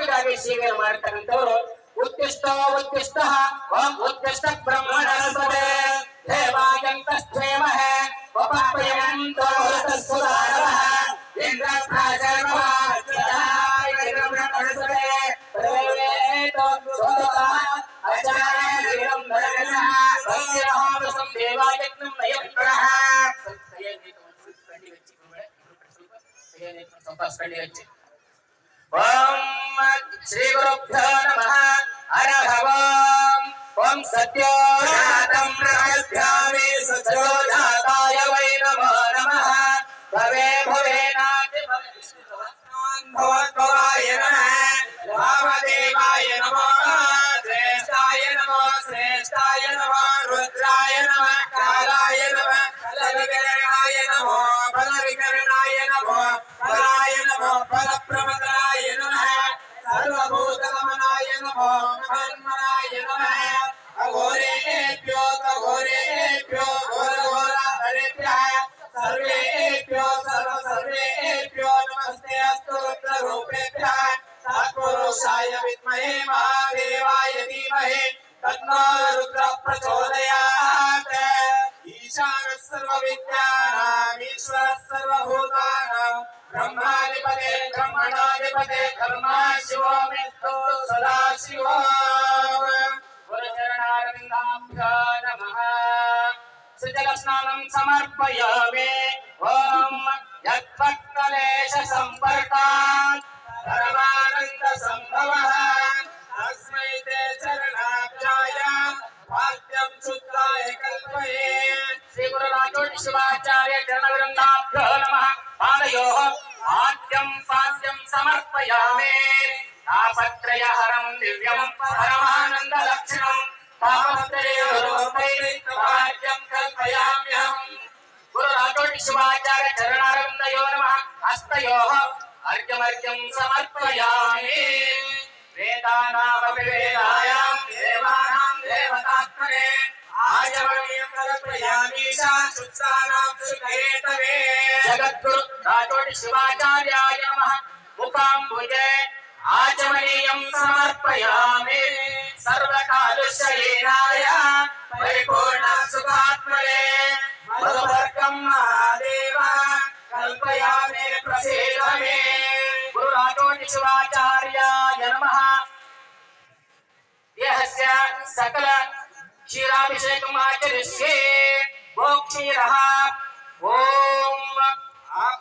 ಲೋಕಗಾಗಿ ಸೇವೆಯನ್ನು ಮಾಡ್ತಕ್ಕಂಥವ್ರು ಉತ್ತಿಷ್ಟ ಉತ್ತಿಷ್ಟ ಓಂ ಉತ್ತಿಷ್ಟ ಬ್ರಹ್ಮಣ ಸ್ವದೆ ದೇವಾಯಂತಸ್ಥೇಮಹೇ ಉಪಪಯಂತೋ ಸುಧಾರವಃ ಇಂದ್ರಭ್ರಾಜರ್ವ ఓం శ్రీ గురుభ్యో నమ అరహవాం ఓం సత్యోజాతం సత్యో సత్యోజాతాయ వై నమో धीमहि तन्नो रुद्र प्रचोदयात् ईशानः सर्वविद्यानाम् ईश्वरः सर्वभूतानां ब्रह्माधिपते ब्रह्मणाधिपते कर्मा शिवो मित्रो सदा शिवो गुरुचरणारविन्दाभ्यो नमः सुजलस्नानं समर्पयामि ॐ यत्पक्तलेश सम्पर्कात् विश्वाचार्य जनवृन्दाभ्यो नम पादयोः आद्यम् पाद्यम् समर्पयामे। तापत्रयहरम् दिव्यम् परमानन्दलक्षणम् तापत्रयोपाद्यम् कल्पयाम्यहम् गुरुरातो विश्वाचार्य चरणारन्दयो नमः, हस्तयोः अर्घ्यमर्घ्यम् समर्पयामि। वेदानामपि वेदायाम् రాజోటి శివాచార్యాయ నమః ముఖాంబుజే ఆచమనీయం సమర్పయామి సర్వకాలుష్యలీనాయ పరిపూర్ణ సుఖాత్మనే మధువర్గం మహాదేవ కల్పయామి ప్రసీదమే గురు రాజోటి శివాచార్యాయ నమః దేహస్య సకల క్షీరాభిషేకం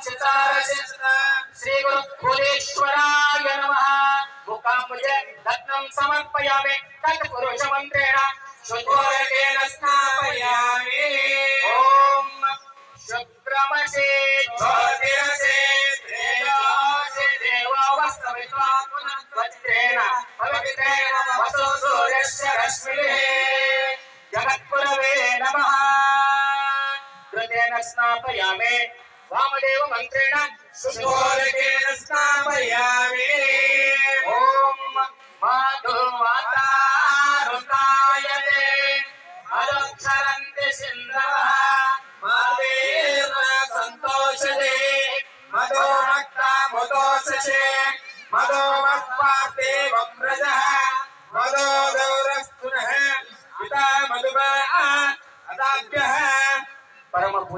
श्री गुरु भुलेश्वराय नमः। मुखाम्बुज रत्नं समर्पयामि। तत् पुरुषमन्त्रेण शुद्धोरकेण स्नापयामि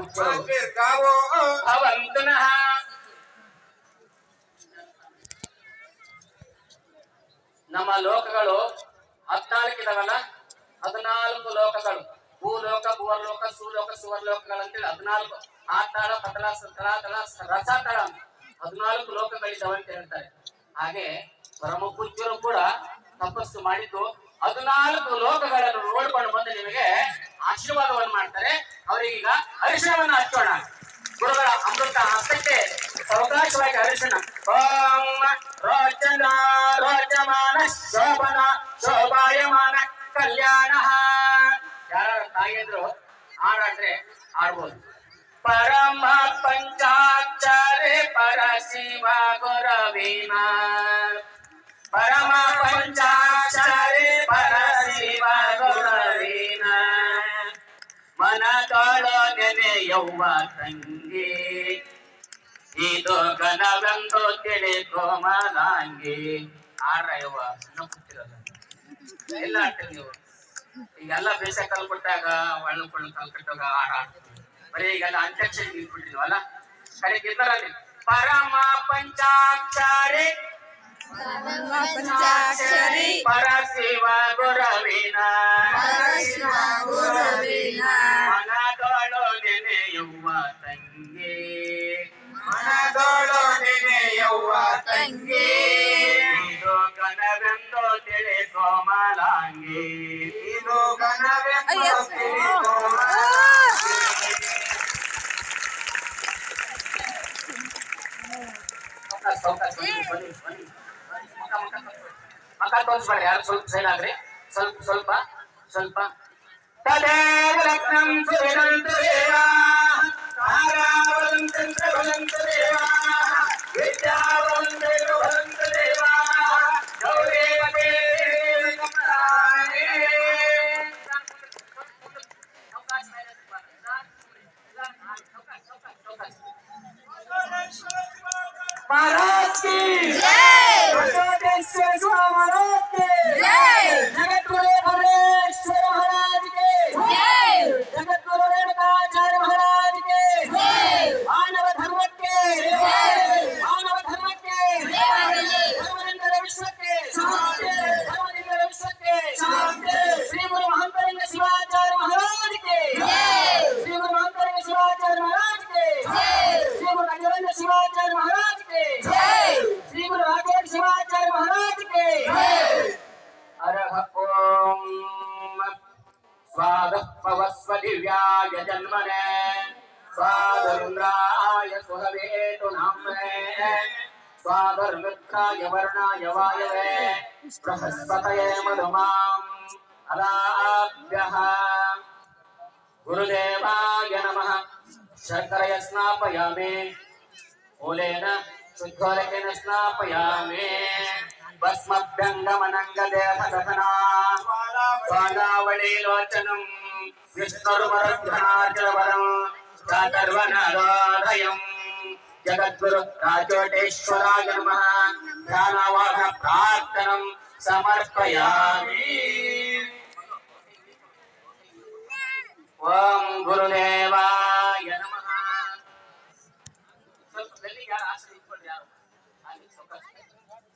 పరమ పూజ్యులు కావో భవంతునః ನಮ್ಮ ಲೋಕಗಳು ಹದಿನಾಲ್ಕಿದಾವಲ್ಲ ಹದಿನಾಲ್ಕು ಲೋಕಗಳು ಭೂಲೋಕ ಭೂವರ್ಲೋಕ ಸುಲೋಕ ಸುವರ್ಲೋಕಗಳಂತೇಳಿ ಹದಿನಾಲ್ಕು ಆತಾಳ ಪತಳ ತಳ ತಳ ರಸತಳ ಅಂತ ಹದಿನಾಲ್ಕು ಲೋಕಗಳಿದ್ದಾವೆ ಅಂತ ಹೇಳ್ತಾರೆ ಹಾಗೆ ಪರಮ ಪೂಜ್ಯರು ಕೂಡ ತಪಸ್ಸು ಮಾಡಿದ್ದು ಹದಿನಾಲ್ಕು ಲೋಕಗಳನ್ನು ನೋಡ್ಕೊಂಡು ಬಂದು ನಿಮಗೆ ಆಶೀರ್ವಾದವನ್ನು ಮಾಡ್ತಾರೆ. ಅವರಿಗೀಗ ಅರಿಶಿಣವನ್ನು ಹಚ್ಚೋಣ. ಗುರುಗಳ ಅಮೃತ ಹಸ್ತಕ್ಕೆ ಅವಕಾಶವಾಗಿ ಅರಿಶಿಣ. ಓಂ ರೋಚನ ರೋಚಮಾನ ಶೋಭನ ಶೋಭಾಯಮಾನ ಕಲ್ಯಾಣ. ಯಾರು ತಾಯಿಯಂದ್ರು ಹಾಡಾಡ್ರೆ ಆಡ್ಬೋದು ಪರಮ ಪಂಚಾಕ್ಷರೇ ಪರ ಶಿವ ಗುರವೀನ ಪರಮ ಯೌವ ತಂಗಿ. ಈ ಲೋಕನವೆಂದು ತಿಳಿ ಕೋಮಲಾಂಗಿ ಆರಯ್ಯವ್ವ ಎಲ್ಲ ನೀವು. ಈಗೆಲ್ಲ ಬೇಸ ಕಲ್ ಕೊಟ್ಟಾಗ ಒಳ್ಳೆ ಕೊಳ್ಳು ಕಲ್ ಕಟ್ಟಾಗ ಆಟ ಆಡ್ತೀವಿ ಬರೀ ಈಗೆಲ್ಲ ಅಂತ್ಯಕ್ಷರಿ ನೀಡ್ಬಿಟ್ಟಿದ್ವಲ್ಲ ಕರೆಗಿದ್ದಾರ ಪರಮ ಪಂಚಾಕ್ಷರಿ. ಪಂಚಾಕ್ಷರಿ ಪರ ಶಿವ ಗುರವಿನ ಪರಶಿವ ಗುರುವಿನ ಮನದೊಳು ನೆನೆಯುವ ತಂಗಿ ಮನದೊಳು ನೆನೆಯುವ ತಂಗಿ ಇದು ಗಣವೆಂದು ತಿಳಿಕೋ ಮಲಾಂಗಿ ಇದು ಗಣವೆಂದು ಅಯ್ಯೋ. ತಿಳಿಕೋ ಮಕ್ಕ ತೋರಿಸ್ಬೇಡ ಯಾರು ಸ್ವಲ್ಪ ಸೈಡ್ ಆಗ್ರಿ ಸ್ವಲ್ಪ ಸ್ವಲ್ಪ ಸ್ವಲ್ಪ ತದೇವ ಲಗ್ನಂ ಸುರಿದಂತ ದೇವ ತಾರಾವಲಂ ಚಂದ್ರಬಲಂತ ದೇವ ವಿದ್ಯಾವಲಂ राजेश शिवाचार्य महाराज के जय अरह ओम स्वागत पवस्व दिव्याय जन्मने स्वागरुद्राय सुहवेतु नाम्ने स्वागर्मित्राय वर्णाय वायवे बृहस्पतये मधुमाम् अलाभ्यः गुरुदेवाय नमः शर्करय स्नापयामि मूलेन శుద్ధోరకేణ స్నాపయామి భస్మభ్యంగమనంగదేహదనా పాదావళీలోచనం విష్ణురుమరుద్ధనాచరవరం సర్వనారాధయం జగద్గురు రాజోటేశ్వరాయ నమ ధ్యానవాహన ప్రార్థనం సమర్పయామి ఓం గురుదేవాయ నమ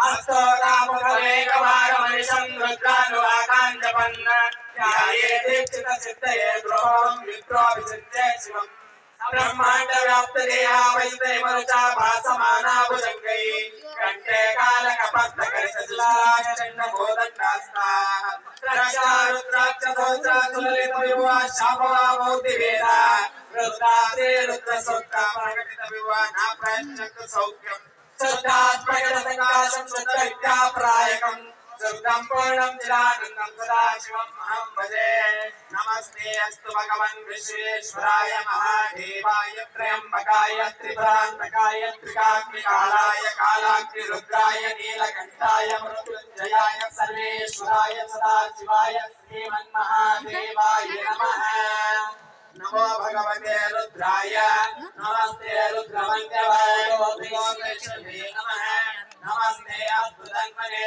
हस्तोकामुखमेकवागमनिशं रुद्रानुवाकाञ्जपन्न ध्याये दीक्षितसिद्धये द्रोहं विद्रोऽपि सिद्धे शिवम् ब्रह्माण्डव्याप्तदेहावैते मरुचा भासमाना भुजङ्गै कण्ठे कालकपत्रकरिचलाचण्डबोधण्डास्ताः रक्षा रुद्राक्षसौत्राचुलितविवा शापवा भवति वेदा रुद्राते रुद्रसौक्ता प्रकटितविवा न प्रयच्छन्तु सौख्यम् श्रद्धात्मकसङ्काशं श्रद्धविद्याप्रायकम् शुद्धं पूर्णं चिदानन्दं सदाशिवम् अहं भजे नमस्ते अस्तु भगवन् विश्वेश्वराय महादेवाय त्र्यम्बकाय त्रिपुरान्तकाय त्रिकाग्निकालाय कालाग्निरुद्राय नीलकण्ठाय मृत्युञ्जयाय सर्वेश्वराय सदाशिवाय श्रीमन्महादेवाय नमः नमो भगवते रुद्राय। नमस्ते रुद्रमन्यवाय नमः। नमस्ते अद्भुतन्मने